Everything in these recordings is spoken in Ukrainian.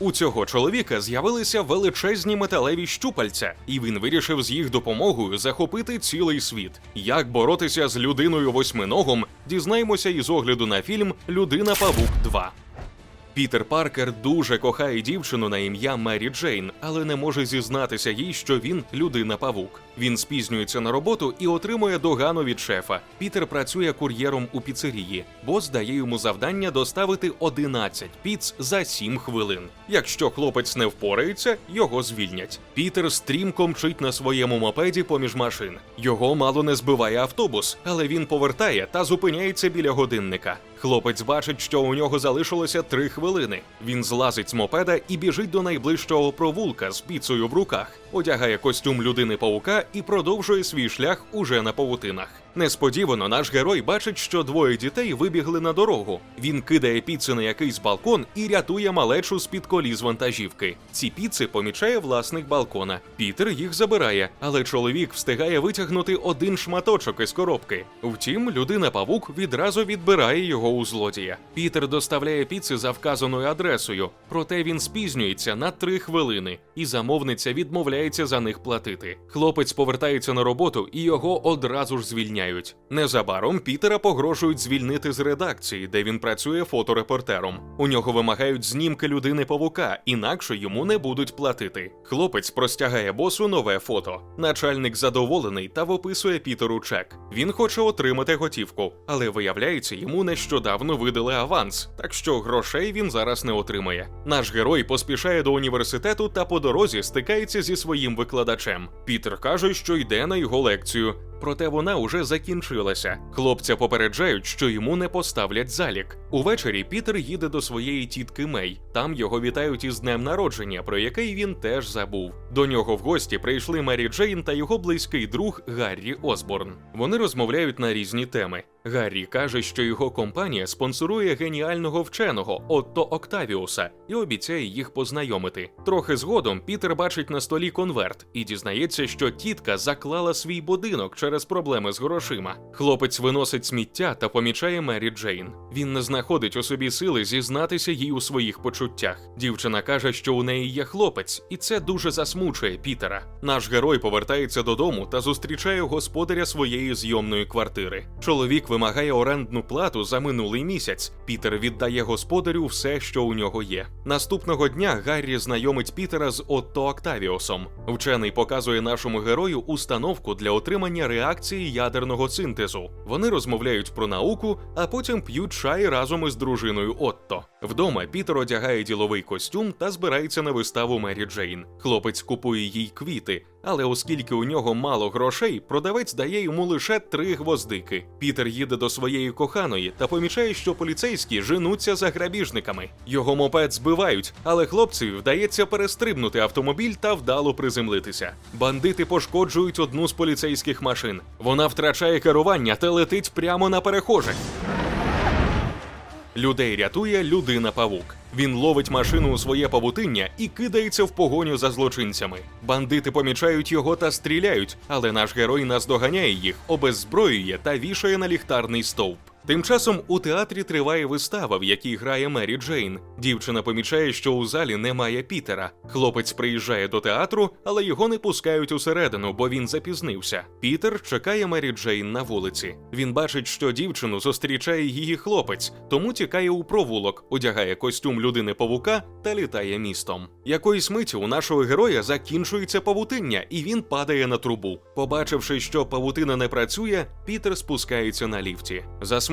У цього чоловіка з'явилися величезні металеві щупальця, і він вирішив з їх допомогою захопити цілий світ. Як боротися з людиною восьминогом, дізнаємося із огляду на фільм Людина Павук 2. Пітер Паркер дуже кохає дівчину на ім'я Мері Джейн, але не може зізнатися їй, що він людина павук. Він спізнюється на роботу і отримує догану від шефа. Пітер працює кур'єром у піцерії. Бос дає йому завдання доставити 11 піц за 7 хвилин. Якщо хлопець не впорається, його звільнять. Пітер стрімко мчить на своєму мопеді поміж машин. Його мало не збиває автобус, але він повертає та зупиняється біля годинника. Хлопець бачить, що у нього залишилося три хвилини. Він злазить з мопеда і біжить до найближчого провулка з піцею в руках, одягає костюм людини павука і продовжує свій шлях уже на павутинах. Несподівано наш герой бачить, що двоє дітей вибігли на дорогу. Він кидає піци на якийсь балкон і рятує малечу з під коліс вантажівки. Ці піци помічає власник балкона. Пітер їх забирає, але чоловік встигає витягнути один шматочок із коробки. Втім, людина павук відразу відбирає його у злодія. Пітер доставляє піци за вказаною адресою, проте він спізнюється на три хвилини, і замовниця відмовляється за них платити. Хлопець повертається на роботу і його одразу ж звільняють. Незабаром Пітера погрожують звільнити з редакції, де він працює фоторепортером. У нього вимагають знімки людини павука, інакше йому не будуть платити. Хлопець простягає босу нове фото. Начальник задоволений та виписує Пітеру чек. Він хоче отримати готівку, але виявляється, йому нещодавно видали аванс, так що грошей він зараз не отримає. Наш герой поспішає до університету та по дорозі стикається зі своїм викладачем. Пітер каже, що йде на його лекцію. Проте вона уже закінчилася. Хлопця попереджають, що йому не поставлять залік. Увечері Пітер їде до своєї тітки Мей. Там його вітають із днем народження, про який він теж забув. До нього в гості прийшли Мері Джейн та його близький друг Гаррі Осборн. Вони розмовляють на різні теми. Гаррі каже, що його компанія спонсорує геніального вченого Отто Октавіуса і обіцяє їх познайомити. Трохи згодом Пітер бачить на столі конверт і дізнається, що тітка заклала свій будинок через проблеми з грошима. Хлопець виносить сміття та помічає Мері Джейн. Він не знаходить у собі сили зізнатися їй у своїх почуттях. Дівчина каже, що у неї є хлопець, і це дуже засмучує Пітера. Наш герой повертається додому та зустрічає господаря своєї зйомної квартири. Чоловік вимагає орендну плату за минулий місяць. Пітер віддає господарю все, що у нього є. Наступного дня Гаррі знайомить Пітера з Отто Октавіусом. Вчений показує нашому герою установку для отримання реакції ядерного синтезу. Вони розмовляють про науку, а потім п'ють чай разом із дружиною Отто. Вдома Пітер одягає діловий костюм та збирається на виставу Мері Джейн. Хлопець купує їй квіти, але оскільки у нього мало грошей, продавець дає йому лише три гвоздики. Пітер їде до своєї коханої та помічає, що поліцейські женуться за грабіжниками. Його мопед збивають, але хлопцеві вдається перестрибнути автомобіль та вдало приземлитися. Бандити пошкоджують одну з поліцейських машин. Вона втрачає керування та летить прямо на перехожих. Людей рятує людина павук. Він ловить машину у своє павутиння і кидається в погоню за злочинцями. Бандити помічають його та стріляють, але наш герой наздоганяє їх, обеззброює та вішає на ліхтарний стовп. Тим часом у театрі триває вистава, в якій грає Мері Джейн. Дівчина помічає, що у залі немає Пітера. Хлопець приїжджає до театру, але його не пускають усередину, бо він запізнився. Пітер чекає Мері Джейн на вулиці. Він бачить, що дівчину зустрічає її хлопець, тому тікає у провулок, одягає костюм людини павука та літає містом. Якоїсь миті у нашого героя закінчується павутиння, і він падає на трубу. Побачивши, що павутина не працює, Пітер спускається на ліфті.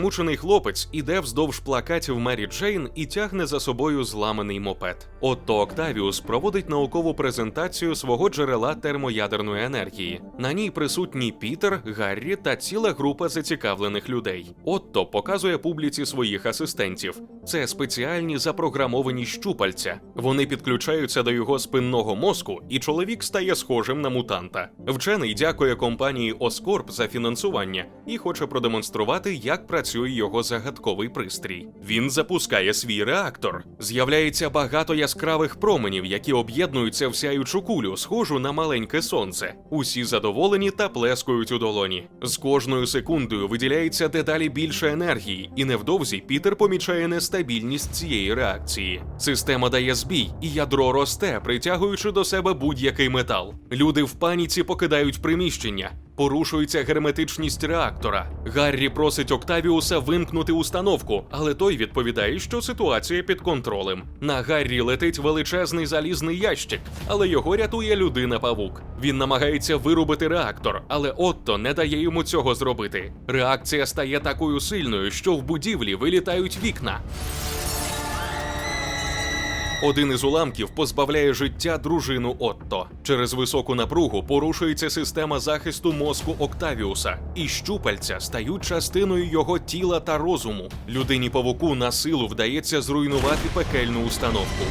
Засмучений хлопець іде вздовж плакатів Мері Джейн і тягне за собою зламаний мопед. Отто Октавіус проводить наукову презентацію свого джерела термоядерної енергії. На ній присутні Пітер, Гаррі та ціла група зацікавлених людей. Отто показує публіці своїх асистентів. Це спеціальні запрограмовані щупальця. Вони підключаються до його спинного мозку, і чоловік стає схожим на мутанта. Вчений дякує компанії Оскорб за фінансування і хоче продемонструвати, як працює працює його загадковий пристрій. Він запускає свій реактор. З'являється багато яскравих променів, які об'єднуються в сяючу кулю, схожу на маленьке сонце. Усі задоволені та плескають у долоні. З кожною секундою виділяється дедалі більше енергії, і невдовзі Пітер помічає нестабільність цієї реакції. Система дає збій, і ядро росте, притягуючи до себе будь-який метал. Люди в паніці покидають приміщення. Порушується герметичність реактора. Гаррі просить Октавіуса вимкнути установку, але той відповідає, що ситуація під контролем. На Гаррі летить величезний залізний ящик, але його рятує людина павук. Він намагається вирубити реактор, але Отто не дає йому цього зробити. Реакція стає такою сильною, що в будівлі вилітають вікна. Один із уламків позбавляє життя дружину Отто. Через високу напругу порушується система захисту мозку Октавіуса, і щупальця стають частиною його тіла та розуму. Людині павуку на силу вдається зруйнувати пекельну установку.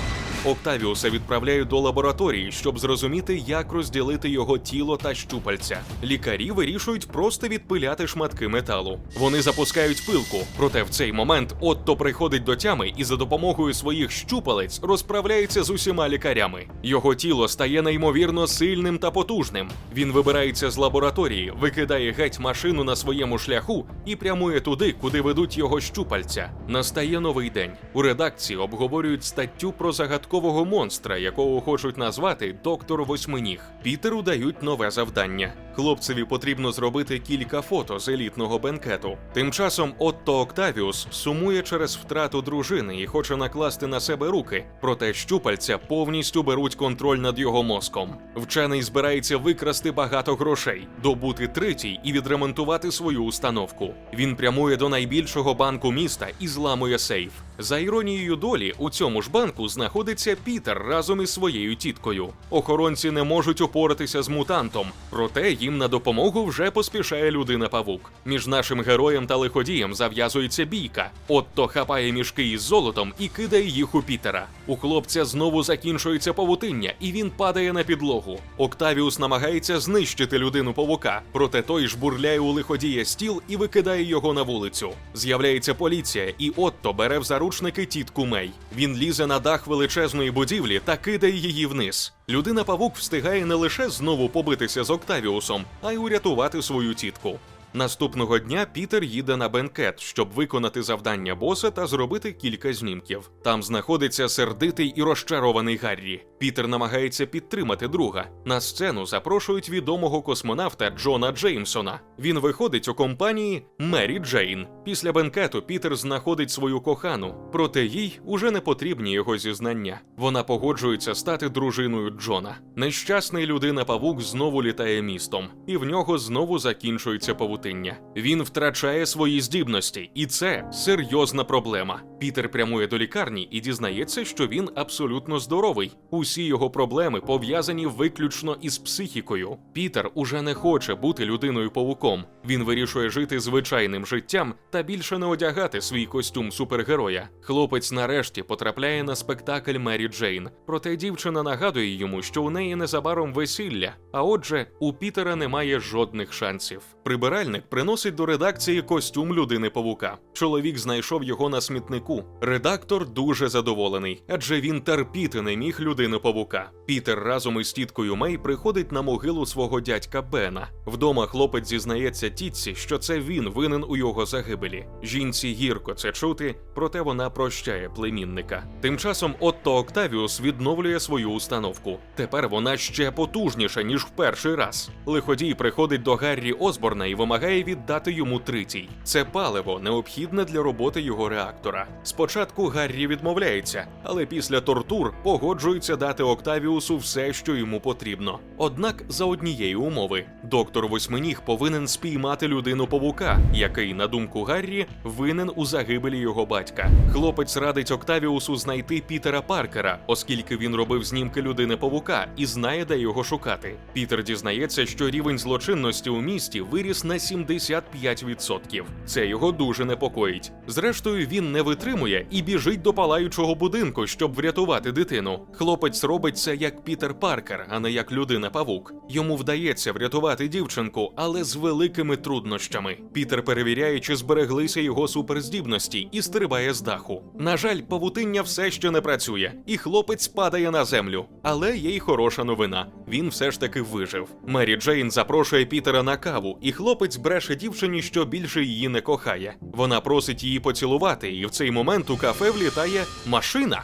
Октавіуса відправляють до лабораторії, щоб зрозуміти, як розділити його тіло та щупальця. Лікарі вирішують просто відпиляти шматки металу. Вони запускають пилку, проте в цей момент Отто приходить до тями і за допомогою своїх щупалець розправляється з усіма лікарями. Його тіло стає неймовірно сильним та потужним. Він вибирається з лабораторії, викидає геть машину на своєму шляху і прямує туди, куди ведуть його щупальця. Настає новий день. У редакції обговорюють статтю про загадкового монстра, якого хочуть назвати доктор Восьминіг. Пітеру дають нове завдання. Хлопцеві потрібно зробити кілька фото з елітного бенкету. Тим часом Отто Октавіус сумує через втрату дружини і хоче накласти на себе руки, проте щупальця повністю беруть контроль над його мозком. Вчений збирається викрасти багато грошей, добути третій і відремонтувати свою установку. Він прямує до найбільшого банку міста і зламує сейф. За іронією долі, у цьому ж банку знаходиться Пітер разом із своєю тіткою. Охоронці не можуть упоратися з мутантом, проте їм на допомогу вже поспішає людина павук. Між нашим героєм та лиходієм зав'язується бійка. Отто хапає мішки із золотом і кидає їх у Пітера. У хлопця знову закінчується павутиння, і він падає на підлогу. Октавіус намагається знищити людину павука, проте той жбурляє у лиходія стіл і викидає його на вулицю. З'являється поліція, і Отто бере в заручники тітку Мей. Він лізе на дах величезної будівлі та кидає її вниз. Людина павук встигає не лише знову побитися з Октавіусом, а й урятувати свою тітку. Наступного дня Пітер їде на бенкет, щоб виконати завдання боса та зробити кілька знімків. Там знаходиться сердитий і розчарований Гаррі. Пітер намагається підтримати друга. На сцену запрошують відомого космонавта Джона Джеймсона. Він виходить у компанії Мері Джейн. Після бенкету Пітер знаходить свою кохану, проте їй уже не потрібні його зізнання. Вона погоджується стати дружиною Джона. Нещасний людина павук знову літає містом, і в нього знову закінчується павутиння. Він втрачає свої здібності, і це серйозна проблема. Пітер прямує до лікарні і дізнається, що він абсолютно здоровий. Усі його проблеми пов'язані виключно із психікою. Пітер уже не хоче бути людиною павуком. Він вирішує жити звичайним життям та більше не одягати свій костюм супергероя. Хлопець нарешті потрапляє на спектакль Мері Джейн. Проте дівчина нагадує йому, що у неї незабаром весілля. А отже, у Пітера немає жодних шансів. Прибиральник приносить до редакції костюм людини павука. Чоловік знайшов його на смітнику. Редактор дуже задоволений, адже він терпіти не міг людину павука. Пітер разом із тіткою Мей приходить на могилу свого дядька Бена. Вдома хлопець зізнається тітці, що це він винен у його загибелі. Жінці гірко це чути, проте вона прощає племінника. Тим часом Отто Октавіус відновлює свою установку. Тепер вона ще потужніша ніж в перший раз. Лиходій приходить до Гаррі Осборна і вимагає віддати йому тритій. Це паливо необхідне для роботи його реактора. Спочатку Гаррі відмовляється, але після тортур погоджується дати Октавіусу все, що йому потрібно. Однак за однієї умови, доктор Восьминіг повинен спіймати людину павука, який, на думку Гаррі, винен у загибелі його батька. Хлопець радить Октавіусу знайти Пітера Паркера, оскільки він робив знімки людини павука і знає, де його шукати. Пітер дізнається, що рівень злочинності у місті виріс на 75%. Це його дуже непокоїть. Зрештою, він не витримує і біжить до палаючого будинку, щоб врятувати дитину. Хлопець робить це як Пітер Паркер, а не як людина павук. Йому вдається врятувати дівчинку, але з великими труднощами. Пітер перевіряє, чи збереглися його суперздібності, і стрибає з даху. На жаль, павутиння все ще не працює, і хлопець падає на землю. Але є й хороша новина. Він все ж таки вижив. Мері Джейн запрошує Пітера на каву, і хлопець бреше дівчині, що більше її не кохає. Вона просить її поцілувати, і в цей момент у кафе влітає машина.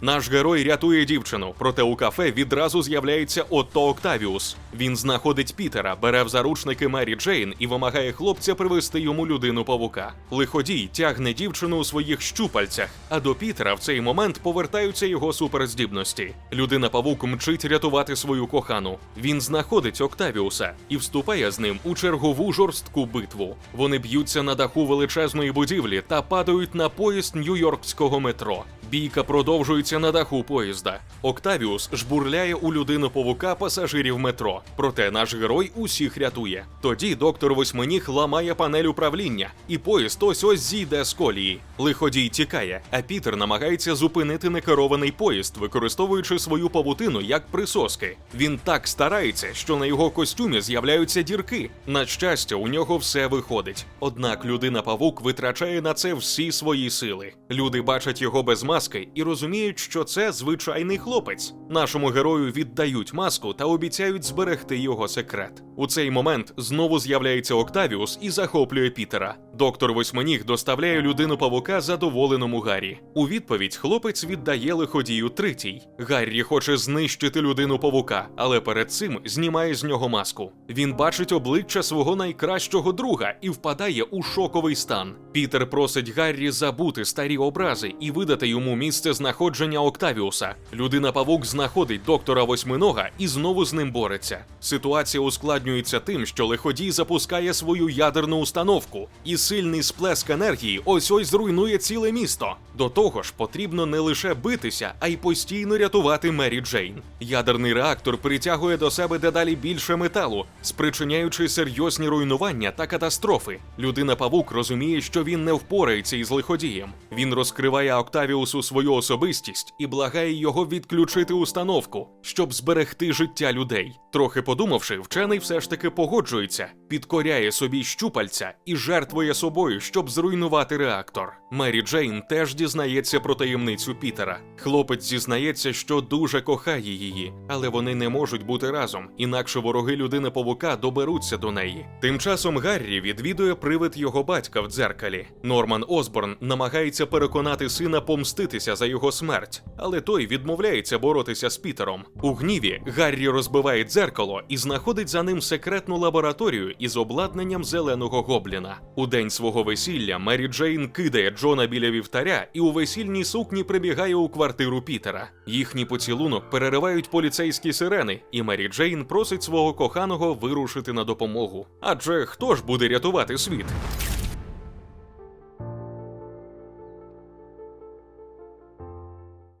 Наш герой рятує дівчину, проте у кафе відразу з'являється Отто Октавіус. Він знаходить Пітера, бере в заручники Мері Джейн і вимагає хлопця привести йому людину павука. Лиходій тягне дівчину у своїх щупальцях, а до Пітера в цей момент повертаються його суперздібності. Людина павук мчить рятувати свою кохану. Він знаходить Октавіуса і вступає з ним у чергову жорстку битву. Вони б'ються на даху величезної будівлі та падають на поїзд нью-йоркського метро. Бійка продовжується на даху поїзда. Октавіус жбурляє у людину павука пасажирів метро. Проте наш герой усіх рятує. Тоді доктор восьминіг ламає панель управління, і поїзд ось ось зійде з колії. Лиходій тікає, а Пітер намагається зупинити некерований поїзд, використовуючи свою павутину як присоски. Він так старається, що на його костюмі з'являються дірки. На щастя, у нього все виходить. Однак людина павук витрачає на це всі свої сили. Люди бачать його без маски і розуміють, що це звичайний хлопець. Нашому герою віддають маску та обіцяють зберегти його секрет. У цей момент знову з'являється Октавіус і захоплює Пітера. Доктор восьминіг доставляє людину павука задоволеному Гаррі. У відповідь хлопець віддає лиходію третій. Гаррі хоче знищити людину павука, але перед цим знімає з нього маску. Він бачить обличчя свого найкращого друга і впадає у шоковий стан. Пітер просить Гаррі забути старі образи і видати йому місце знаходження Октавіуса. Людина павук знаходить доктора восьминога і знову з ним бореться. Ситуація ускладнюється тим, що лиходій запускає свою ядерну установку, і сильний сплеск енергії ось ось зруйнує ціле місто. До того ж, потрібно не лише битися, а й постійно рятувати Мері Джейн. Ядерний реактор притягує до себе дедалі більше металу, спричиняючи серйозні руйнування та катастрофи. Людина павук розуміє, що він не впорається із лиходієм. Він розкриває Октавіусу свою особистість і благає його відключити установку, щоб зберегти життя людей. Трохи подумавши, вчений все ж таки погоджується, підкоряє собі щупальця і жертвує собою, щоб зруйнувати реактор. Мері Джейн теж дізнається про таємницю Пітера. Хлопець зізнається, що дуже кохає її, але вони не можуть бути разом, інакше вороги людини павука доберуться до неї. Тим часом Гаррі відвідує привид його батька в дзеркалі. Норман Осборн намагається переконати сина помститися за його смерть, але той відмовляється боротися з Пітером. У гніві Гаррі розбиває дзеркало і знаходить за ним секретну лабораторію із обладнанням зеленого гобліна. У день свого весілля Мері Джейн кидає Джона біля вівтаря і у весільній сукні прибігає у квартиру Пітера. Їхній поцілунок переривають поліцейські сирени, і Мері Джейн просить свого коханого вирушити на допомогу. Адже хто ж буде рятувати світ?